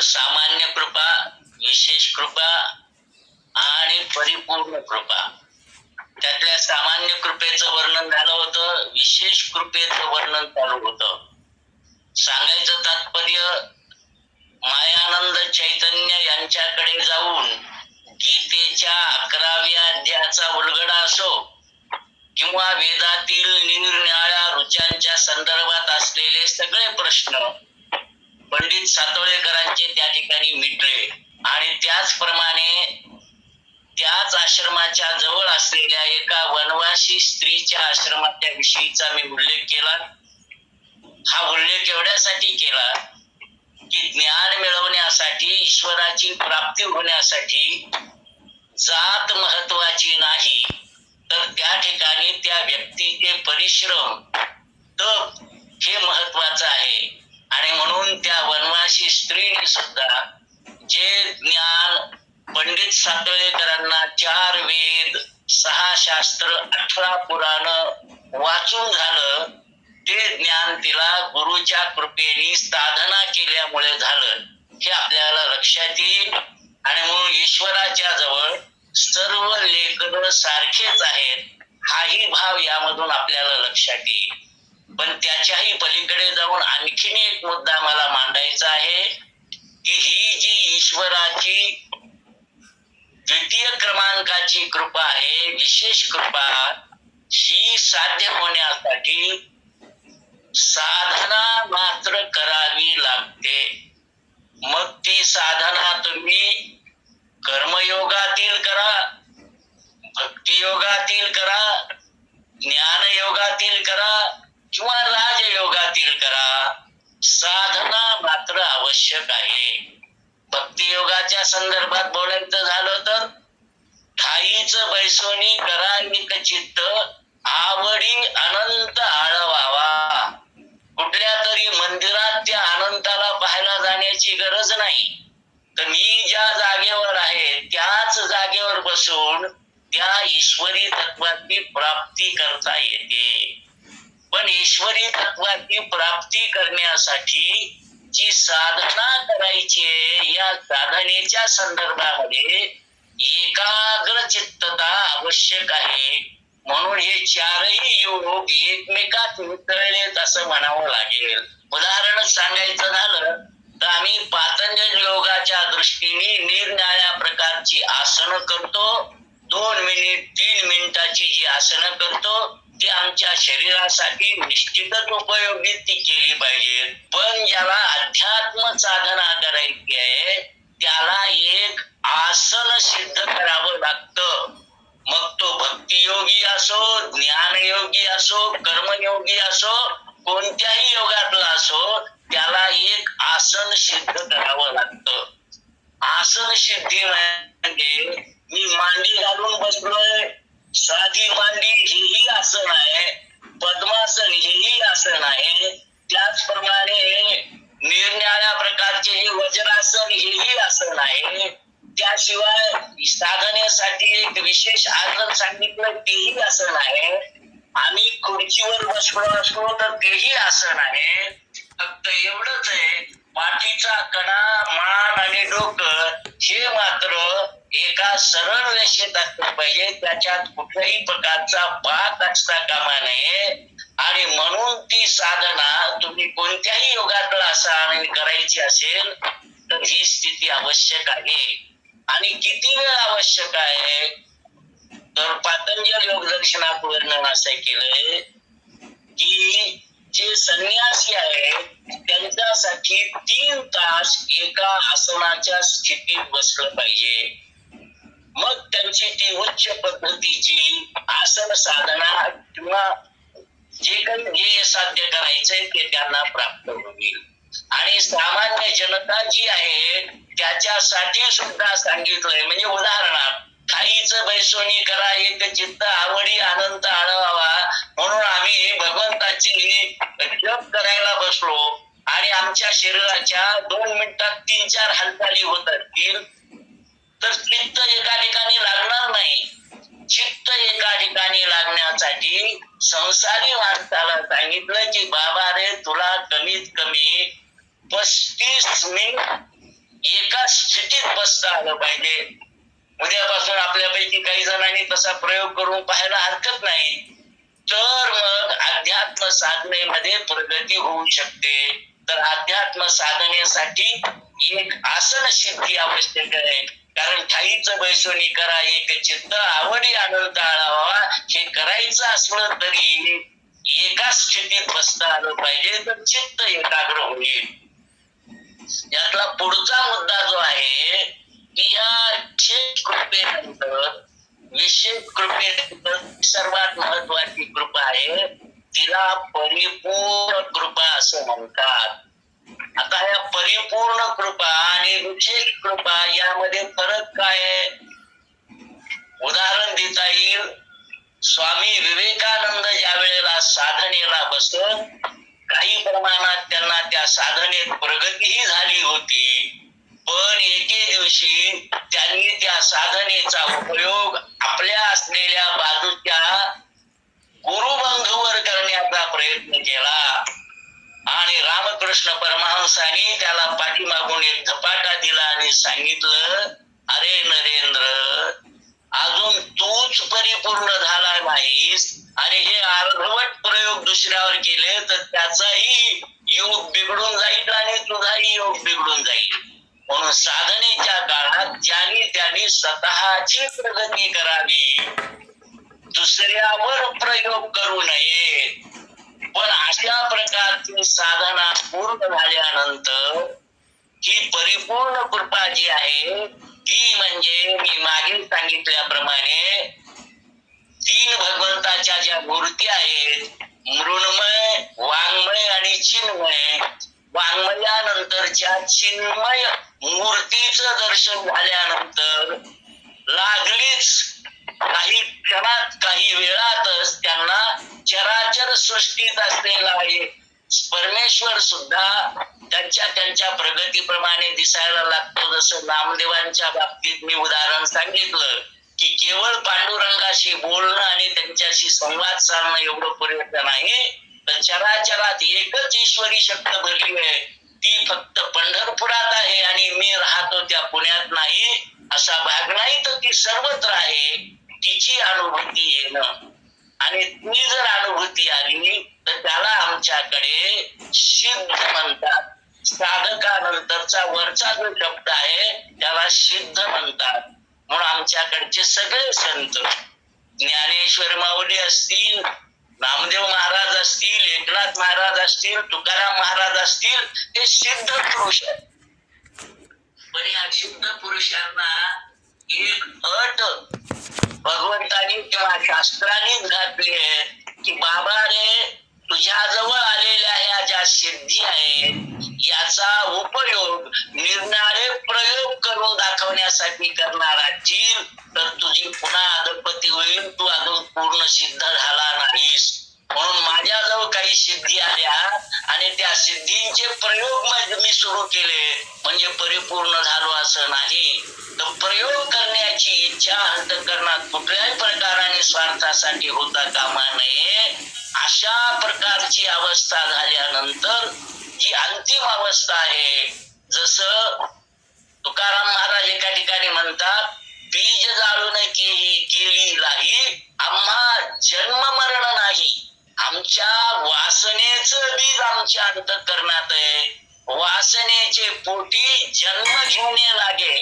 तर सामान्य कृपा विशेष कृपा आणि परिपूर्ण कृपा. त्यातल्या सामान्य कृपेचं वर्णन झालं होतं विशेष कृपेचं वर्णन चालू होतं. सांगायचं तात्पर्य मायानंद चैतन्य यांच्याकडे जाऊन गीतेच्या अकराव्या अध्यायाचा उलगडा असो किंवा वेदातील निरनिराळ्या रुचांच्या संदर्भात असलेले सगळे प्रश्न पंडित सातोळेकरांचे त्या ठिकाणी मिटले आणि त्याचप्रमाणे त्याच आश्रमाच्या जवळ असलेल्या एका वनवासी स्त्रीच्या आश्रमाच्या विषयीचा मी उल्लेख केला. हा उल्लेख एवढ्यासाठी केला की ज्ञान मिळवण्यासाठी ईश्वराची प्राप्ती होण्यासाठी जात महत्वाची नाही. तर त्या ठिकाणी त्या व्यक्तीचे परिश्रम तप हे महत्वाचं अशी वनवासी स्त्रीने सुद्धा जे ज्ञान पंडित सातळेकरांना चार वेद सहा शास्त्र अठरा पुराण वाचून झालं ते ज्ञान तिला गुरुच्या कृपेने साधना केल्यामुळे झालं. हे आपल्याला लक्षात येईल. आणि म्हणून ईश्वराच्या जवळ सर्व लेकर सारखेच आहेत. हाही भाव यामधून आपल्याला लक्षात येईल. पण त्याच्याही पलीकडे जाऊन आणखीन एक मुद्दा मला मांडायचा आहे की ही जी ईश्वराची द्वितीय क्रमांकाची कृपा आहे विशेष कृपा ही साध्य होण्यासाठी साधना मात्र करावी लागते. मग ती साधना तुम्ही कर्मयोगातील करा भक्तियोगातील करा ज्ञानयोगातील करा किंवा राजयोगातील करा. साधना मात्र आवश्यक आहे. भक्तियोगाच्या संदर्भात बोलायचं झालं तर ठाईच बैसोनी करा चित्त. आवडी अनंत आळवावा. कुठल्या तरी मंदिरात त्या अनंताला पाहायला जाण्याची गरज नाही. तर मी ज्या जागेवर आहे त्याच जागेवर बसून त्या ईश्वरी तत्वाची प्राप्ती करता येते. पण ईश्वरी तत्वाची प्राप्ती करण्यासाठी जी साधना करायची आहे, या साधनेच्या संदर्भामध्ये एकाग्र चित्तता आवश्यक आहे. म्हणून हे चारही योग एकमेकात मिसळलेत असं म्हणावं लागेल. उदाहरण सांगायचं झालं तर आम्ही पातंजल योगाच्या दृष्टीने निरनिराळ्या प्रकारची आसनं करतो. दोन मिनिट तीन मिनिटाची जी आसनं करतो. ती आमच्या शरीरासाठी निश्चितच उपयोगी ती केली पाहिजे. पण ज्याला अध्यात्म साधना करायची आहे त्याला एक आसन सिद्ध करावं लागतं. मग तो भक्तियोगी असो ज्ञानयोगी असो कर्मयोगी असो कोणत्याही योगातला असो त्याला एक आसन सिद्ध करावं लागतं. आसन सिद्धी म्हणजे मी मांडी घालून बसलोय साधी मांडी हेही आसन आहे पद्मासन हेही आसन आहे त्याचप्रमाणे निरनिळ्या प्रकारचे हे वज्रासन हेही आसन आहे त्याशिवाय साधनेसाठी एक विशेष आसन सांगितलं तेही आसन आहे. आम्ही खुर्चीवर बसलो असलो तर तेही आसन आहे. फक्त एवढंच आहे पाठीचा कणा मान आणि डोकं हे मात्र एका सरळ रेषेत असलं पाहिजे त्याच्यात कुठल्याही प्रकारचा पाक असता कामा नये. आणि म्हणून ती साधना तुम्ही कोणत्याही योगातला आसन करायची असेल तर ही स्थिती आवश्यक आहे. आणि किती वेळ आवश्यक आहे? तर पातंजल योग दर्शनात वर्णन असं केलंय की जे संन्यासी आहेत त्यांच्यासाठी तीन तास एका आसनाच्या स्थितीत बसलं पाहिजे. मग त्यांची ती उच्च पद्धतीची आसन साधना किंवा जे काही ध्येय साध्य करायचंय ते त्यांना प्राप्त होईल. आणि सामान्य जनता जी आहे त्याच्यासाठी सुद्धा सांगितलंय. म्हणजे उदाहरणार्थ ठाईच बैसोनी करा एक चित्त आवडी आनंद आळवावा. म्हणून आम्ही भगवंताची जप करायला बसलो. आणि आमच्या शरीराच्या दोन मिनिटात तीन चार हालचाली होत असतील तर चित्त एका ठिकाणी लागणार नाही. चित्त एका ठिकाणी लागण्यासाठी संसारी माणसाला सांगितलं की बाबा रे तुला कमीत कमी पस्तीस मिनिट एका स्थितीत बसता आलं पाहिजे. उद्यापासून आपल्यापैकी काही जणांनी तसा प्रयोग करून पाहायला हरकत नाही. तर मग अध्यात्म साधनेमध्ये प्रगती होऊ शकते. तर अध्यात्म साधनेसाठी एक आसन सिद्धी आवश्यक आहे. कारण ठाईचं बैसोनी करा एक चित्त आवडी आनंद आळावा हे करायचं असलं तरी एका स्थितीत बसता आलं पाहिजे तर चित्त एकाग्र होईल यातला पुढचा मुद्दा जो आहे की या विशेष कृपेनंतर विशेष कृपेनंतर सर्वात महत्वाची कृपा आहे तिला परिपूर्ण कृपा असं म्हणतात. आता ह्या परिपूर्ण कृपा आणि विशेष कृपा यामध्ये फरक काय आहे? उदाहरण देता येईल. स्वामी विवेकानंद ज्या वेळेला साधनेला बसत काही प्रमाणात त्यांना त्या साधनेत प्रगतीही झाली होती. पण एके दिवशी त्यांनी त्या साधनेचा उपयोग आपल्या असलेल्या बाजूच्या गुरुबंधूवर करण्याचा प्रयत्न केला. आणि रामकृष्ण परमहंसानी त्याला पाठीमागून एक झपाटा दिला आणि सांगितलं अरे नरेंद्र अजून तूच परिपूर्ण झाला नाहीस आणि हे अर्धवट प्रयोग दुसऱ्यावर केले तर त्याचाही योग बिघडून जाईल आणि तुझाही योग बिघडून जाईल. म्हणून साधनेच्या काळात ज्यांनी त्यांनी स्वतःची प्रगती करावी दुसऱ्यावर प्रयोग करू नये. पण अशा प्रकारची साधना पूर्ण झाल्यानंतर ही परिपूर्ण कृपा जी आहे ती म्हणजे मी मागे सांगितल्याप्रमाणे तीन भगवंताच्या ज्या मूर्ती आहेत मृण्मय वाङ्मय आणि चिन्मय वाङ्मयानंतरच्या चिन्मय मूर्तीच दर्शन झाल्यानंतर लागलीच काही क्षणात काही वेळा चराचर सृष्टीत असलेला आहे. परमेश्वर सुद्धा त्यांच्या त्यांच्या प्रगतीप्रमाणे दिसायला लागतो. जसं नामदेवांच्या बाबतीत मी उदाहरण सांगितलं की केवळ पांडुरंगाशी बोलणं आणि त्यांच्याशी संवाद साधणं एवढं पुरेसं नाही तर चराचरात एकच ईश्वरी शक्त भरली आहे. ती फक्त पंढरपुरात आहे आणि मी राहतो त्या पुण्यात नाही असा भाग नाही तर ती सर्वत्र आहे. तिची अनुभूती येणं. आणि ती जर अनुभूती आली तर त्याला आमच्याकडे सिद्ध म्हणतात. साधकानंतरचा वरचा जो शब्द आहे त्याला सिद्ध म्हणतात. म्हणून आमच्याकडचे सगळे संत ज्ञानेश्वर माऊली असतील नामदेव महाराज असतील एकनाथ महाराज असतील तुकाराम महाराज असतील ते सिद्ध पुरुष आहेत. पण या सिद्ध पुरुषांना एक अट भगवंतानी किंवा शास्त्रानेच घातली आहे की बाबा रे तुझ्याजवळ आलेल्या ह्या ज्या सिद्धी आहेत याचा उपयोग निर्णारे प्रयोग करून दाखवण्यासाठी करणार असशील तर तुझी पुन्हा अधपती होईल तू अजून पूर्ण सिद्ध झाला नाहीस. म्हणून माझ्याजवळ काही सिद्धी आल्या आणि त्या सिद्धींचे प्रयोग मी सुरू केले. म्हणजे परिपूर्ण झालो असं नाही. तर प्रयोग करण्याची इच्छा अंतकरणात कुठल्याही प्रकाराने स्वार्थासाठी होता कामा नये. अशा प्रकारची अवस्था झाल्यानंतर जी अंतिम अवस्था आहे जसं तुकाराम महाराज एका ठिकाणी म्हणतात बीज जाळून केली केली नाही आम्हा जन्म मरण नाही. आमच्या वासनेचं बीज आमच्या अंतकरणात आहे. वासनेचे पोटी जन्म घेणे लागे.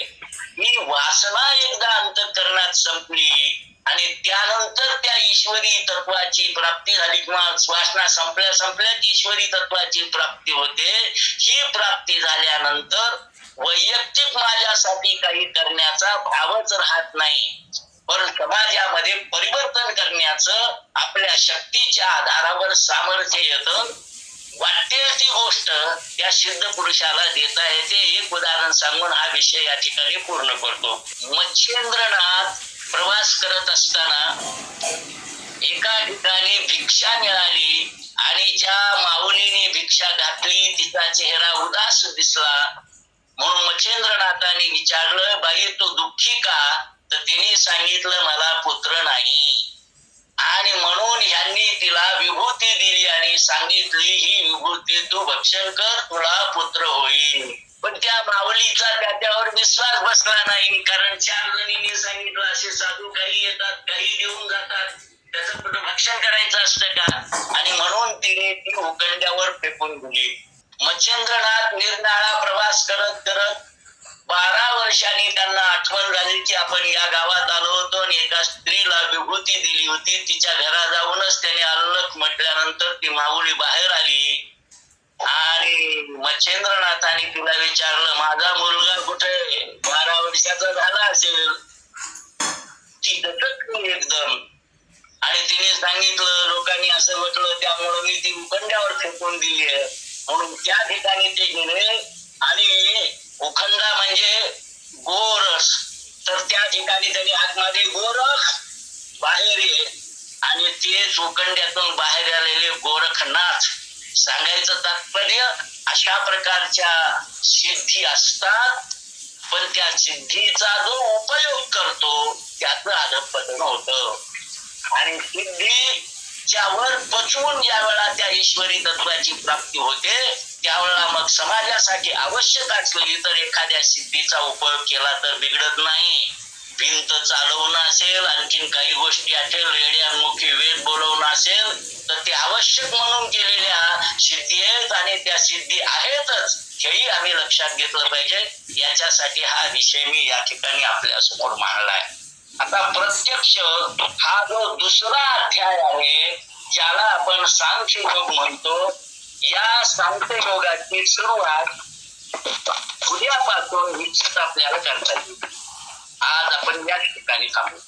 ही वासना एकदा अंतकरणात संपली आणि त्यानंतर त्या ईश्वरी तत्वाची प्राप्ती झाली किंवा वासना संपल्या संपल्यात ईश्वरी तत्वाची प्राप्ती होते. ही प्राप्ती झाल्यानंतर वैयक्तिक माझ्यासाठी काही करण्याचा भावच राहत नाही. पण समाजामध्ये परिवर्तन करण्याचं आपल्या शक्तीच्या आधारावर सामर्थ्य येतं. वाटेल ती गोष्ट या सिद्ध पुरुषाला देता येते. एक उदाहरण सांगून हा विषय या ठिकाणी पूर्ण करतो. मच्छेंद्रनाथ प्रवास करत असताना एका ठिकाणी भिक्षा मिळाली आणि ज्या माऊलीने भिक्षा घातली तिचा चेहरा उदास दिसला. म्हणून मच्छेंद्रनाथाने विचारलं बाई तू दुःखी का? तर तिने सांगितलं मला पुत्र नाही. आणि म्हणून ह्यांनी तिला विभूती दिली आणि सांगितली ही विभूती तू भक्षण कर तुला पुत्र होईल. पण त्या माऊलीचा त्याच्यावर विश्वास बसला नाही कारण चार जणींनी सांगितलं असे साधू काही येतात काही देऊन जातात. त्याचं कुठं भक्षण करायचं असतं का? आणि म्हणून तिने ती उकंड्यावर फेकून दिली. मच्छेंद्रनाथ निर्नाळा प्रवास करत करत वर्षांनी त्यांना आठवण झाली की आपण या गावात आलो होतो आणि एका स्त्रीला विभूती दिली होती. तिच्या घरा जाऊनच त्याने अल्लक म्हटल्यानंतर ती माऊली बाहेर आली. आणि मच्छेंद्रनाथाने तिला विचारलं माझा मुलगा कुठे? बारा वर्षाचा झाला असेल. ती दटकली एकदम. आणि तिने सांगितलं लोकांनी असं म्हटलं त्यामुळे मी ती उखंड्यावर फेकून दिली आहे. म्हणून त्या ठिकाणी ते गेले आणि उखंडा म्हणजे गोरस. तर त्या ठिकाणी त्यांनी आतमध्ये गोरख बाहेर ये आणि तेच उखंड्यातून बाहेर आलेले गोरखनाथ सांगायचं तात्पर्य अशा प्रकारच्या सिद्धी असतात पण त्या सिद्धीचा जो उपयोग करतो त्याचं अधपतन होत. आणि सिद्धी ज्यावर पचवून ज्या वेळा त्या ईश्वरी तत्वाची प्राप्ती होते त्यावेळेला मग समाजासाठी आवश्यक असली तर एखाद्या सिद्धीचा उपयोग केला तर बिघडत नाही. भिंत चालवणं असेल आणखीन काही गोष्टी असेल रेड्यांमुखी वेद बोलवणं असेल तर ते आवश्यक म्हणून केलेल्या सिद्धी आहेत आणि त्या सिद्धी आहेतच हेही आम्ही लक्षात घेतलं पाहिजे. याच्यासाठी हा विषय मी या ठिकाणी आपल्यासमोर मांडलाय आता प्रत्यक्ष हा जो दुसरा अध्याय आहे ज्याला आपण सांख्य योग म्हणतो या सांख्य योगाची सुरुवात उद्यापासून निश्चित आपल्याला करता येईल. आज आपण या ठिकाणी थांबू.